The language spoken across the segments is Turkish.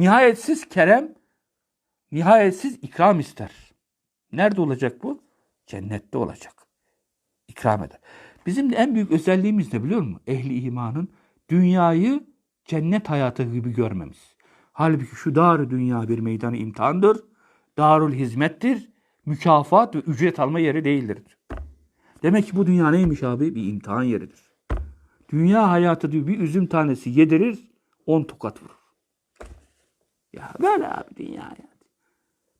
Nihayetsiz kerem, nihayetsiz ikram ister. Nerede olacak bu? Cennette olacak. İkram eder. Bizim de en büyük özelliğimiz ne biliyor musun? Ehli imanın dünyayı cennet hayatı gibi görmemiz. Halbuki şu dar dünya bir meydanı imtihandır. Darul hizmettir. Mükafat ve ücret alma yeri değildir. Demek ki bu dünya neymiş abi? Bir imtihan yeridir. Dünya hayatı diyor bir üzüm tanesi yedirir, on tokat vurur. Ya böyle abi dünya hayatı.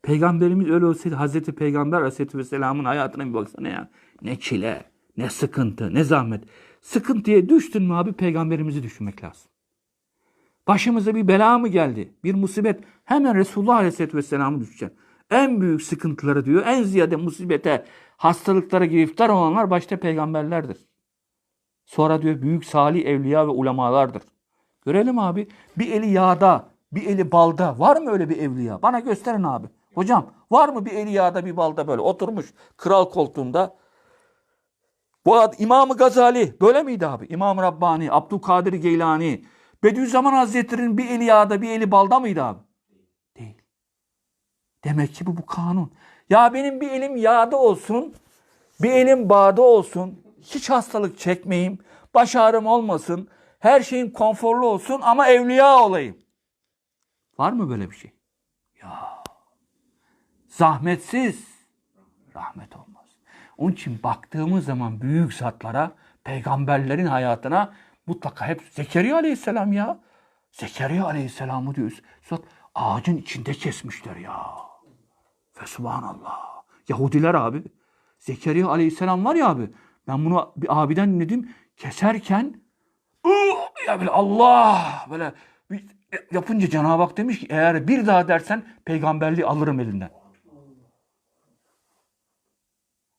Peygamberimiz öyle olsaydı Hazreti Peygamber Aleyhisselatü Vesselam'ın hayatına bir baksana ya. Ne çile, ne sıkıntı, ne zahmet. Sıkıntıya düştün mü abi peygamberimizi düşünmek lazım. Başımıza bir bela mı geldi? Bir musibet. Hemen Resulullah Aleyhisselatü Vesselam'ı düşeceksin. En büyük sıkıntıları diyor, en ziyade musibete, hastalıklara giriftar olanlar başta peygamberlerdir. Sonra diyor büyük salih evliya ve ulemalardır. Görelim abi. Bir eli yağda, bir eli balda. Var mı öyle bir evliya? Bana gösterin abi. Hocam var mı bir eli yağda bir balda böyle oturmuş kral koltuğunda? Bu ad, İmam-ı Gazali böyle miydi abi? İmam Rabbani, Abdülkadir Geylani, Bediüzzaman Hazretleri'nin bir eli yağda bir eli balda mıydı abi? Değil. Demek ki bu bu kanun. Ya benim bir elim yağda olsun, bir elim bağda olsun, hiç hastalık çekmeyeyim, baş ağrım olmasın, her şeyim konforlu olsun ama evliya olayım. Var mı böyle bir şey? Ya. Zahmetsiz rahmet olmaz. Onun için baktığımız zaman büyük zatlara, peygamberlerin hayatına mutlaka hep Zekeriya aleyhisselam ya. Zekeriya aleyhisselamı diyoruz. Zat ağacın içinde kesmişler ya. Ve subhanallah. Yahudiler abi. Zekeriya aleyhisselam var ya abi. Ben bunu bir abiden dinledim. Keserken ya böyle Allah böyle yapınca Cenab-ı Hak demiş ki eğer bir daha dersen peygamberliği alırım elinden.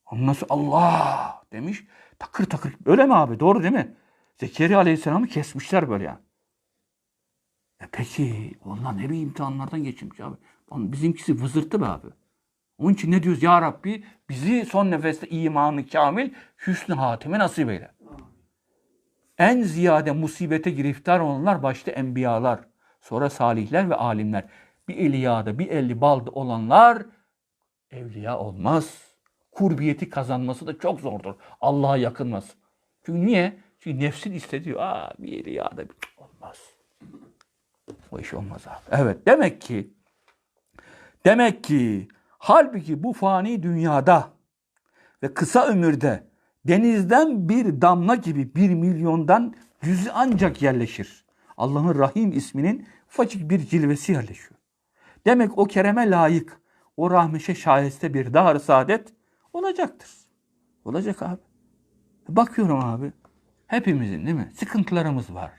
Sonra Allah demiş. Takır takır. Öyle mi abi? Doğru değil mi? Zekeriya Aleyhisselam'ı kesmişler böyle yani. E peki onlar ne bir imtihanlardan geçmiş abi. Bizimkisi vızırtı be abi. Onun için ne diyoruz? Ya Rabbi bizi son nefeste imanı kamil hüsnü hatime nasip eyle. En ziyade musibete giriftar olanlar başta enbiyalar. Sonra salihler ve alimler. Bir eli yağda bir eli balda olanlar evliya olmaz. Kurbiyeti kazanması da çok zordur. Allah'a yakınması. Çünkü niye? Çünkü nefsin istediği, aa bir eli yağda bir olmaz. O iş olmaz abi. Evet demek ki demek ki halbuki bu fani dünyada ve kısa ömürde denizden bir damla gibi bir milyondan yüzü ancak yerleşir. Allah'ın Rahim isminin ufacık bir cilvesi yerleşiyor. Demek o kereme layık, o rahmeşe şayeste bir dahar saadet olacaktır. Olacak abi. Bakıyorum abi. Hepimizin değil mi? Sıkıntılarımız var.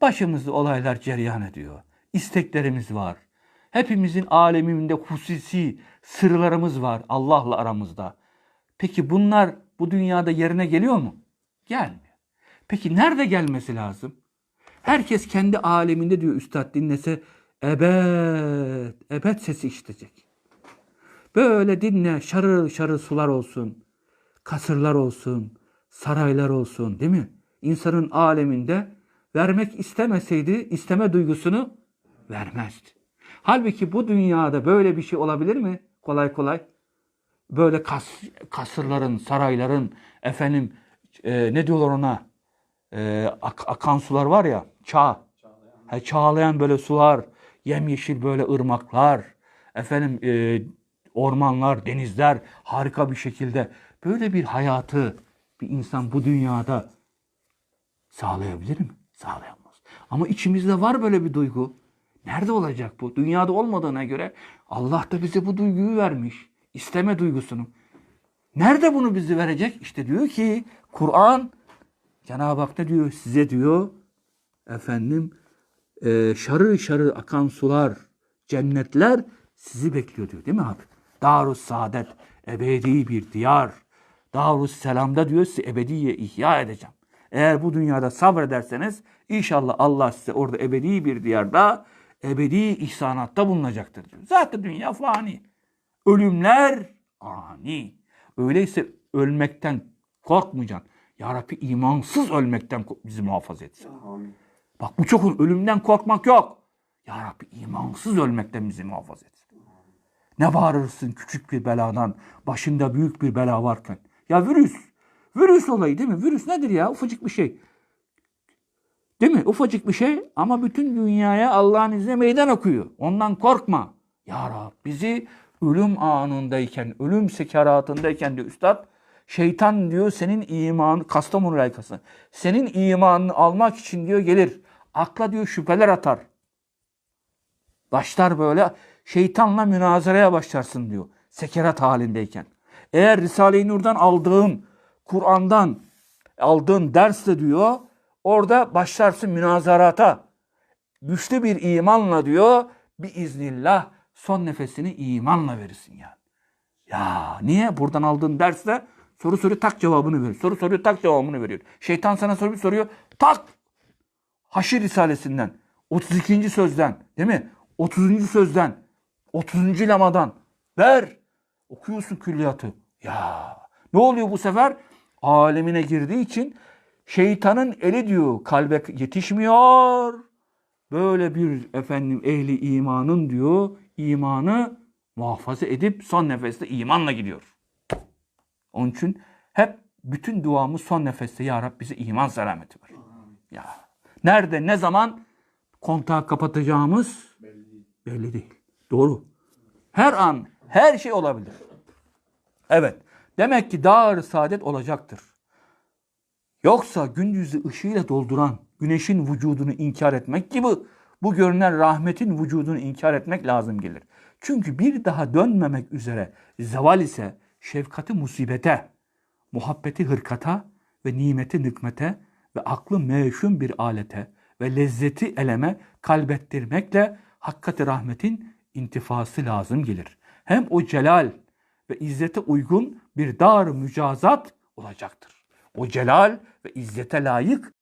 Başımızda olaylar cereyan ediyor. İsteklerimiz var. Hepimizin aleminde hususi sırlarımız var Allah'la aramızda. Peki bunlar bu dünyada yerine geliyor mu? Gelmiyor. Peki nerede gelmesi lazım? Herkes kendi aleminde diyor üstad dinlese ebed, ebed sesi işitecek. Böyle dinle şarıl şarıl sular olsun, kasırlar olsun, saraylar olsun değil mi? İnsanın aleminde vermek istemeseydi isteme duygusunu vermezdi. Halbuki bu dünyada böyle bir şey olabilir mi? Kolay kolay. Böyle kas, kasırların, sarayların, efendim e, ne diyorlar ona? E, ak- akan sular var ya, çağ. He, çağlayan böyle sular, yemyeşil böyle ırmaklar, efendim e, ormanlar, denizler harika bir şekilde böyle bir hayatı bir insan bu dünyada sağlayabilir mi? Sağlayamaz. Ama içimizde var böyle bir duygu. Nerede olacak bu? Dünyada olmadığına göre Allah da bize bu duyguyu vermiş. İsteme duygusunu. Nerede bunu bizi verecek? İşte diyor ki Kur'an Cenab-ı Hak ne diyor? Size diyor efendim e, şarı şarı akan sular, cennetler sizi bekliyor diyor değil mi abi? Darus Saadet, ebedi bir diyar. Darus Selam'da diyor size ebediye ihya edeceğim. Eğer bu dünyada sabrederseniz inşallah Allah size orada ebedi bir diyarda ebedi ihsanatta bulunacaktır diyor. Zaten dünya fani. Ölümler ani. Öyleyse ölmekten korkmayacaksın. Ya Rabbi imansız ölmekten bizi muhafaza etsin. Bak bu çok ölümden korkmak yok. Ya Rabbi imansız ölmekten bizi muhafaza et. Ne bağırırsın küçük bir beladan, başında büyük bir bela varken. Ya virüs, virüs olayı değil mi? Virüs nedir ya? Ufacık bir şey. Değil mi? Ufacık bir şey ama bütün dünyaya Allah'ın izniyle meydan okuyor. Ondan korkma. Ya Rab bizi ölüm anındayken, ölüm sekaratındayken diyor üstad, şeytan diyor senin iman, Kastamonu layıkası, senin imanını almak için diyor gelir. Akla diyor şüpheler atar. Başlar böyle şeytanla münazaraya başlarsın diyor. Sekerat halindeyken. Eğer Risale-i Nur'dan aldığın, Kur'an'dan aldığın dersle diyor, orada başlarsın münazarata. Güçlü bir imanla diyor, bir iznillah son nefesini imanla verirsin yani. Ya niye? Buradan aldığın dersle soru soruyor tak cevabını veriyor. Soru soruyor tak cevabını veriyor. Şeytan sana soru soruyor tak Haşir Risalesinden 32. sözden değil mi? 30. sözden 30. lamadan ver. Okuyorsun külliyatı. Ya ne oluyor bu sefer? Alemine girdiği için şeytanın eli diyor kalbe yetişmiyor. Böyle bir efendim ehli imanın diyor imanı muhafaza edip son nefeste imanla gidiyor. Onun için hep bütün duamız son nefeste ya Rab bize iman selameti ver. Ya nerede ne zaman kontağı kapatacağımız belli değil. Doğru. Her an her şey olabilir. Evet. Demek ki dar saadet olacaktır. Yoksa gündüzü ışığıyla dolduran güneşin vücudunu inkar etmek gibi bu görünen rahmetin vücudunu inkar etmek lazım gelir. Çünkü bir daha dönmemek üzere zeval ise şefkati musibete, muhabbeti hırkata ve nimeti nıkmete ve aklı meşhum bir alete ve lezzeti eleme kalbettirmekle hakkati rahmetin intifası lazım gelir. Hem o celal ve izzete uygun bir dar mücazat olacaktır. O celal ve izzete layık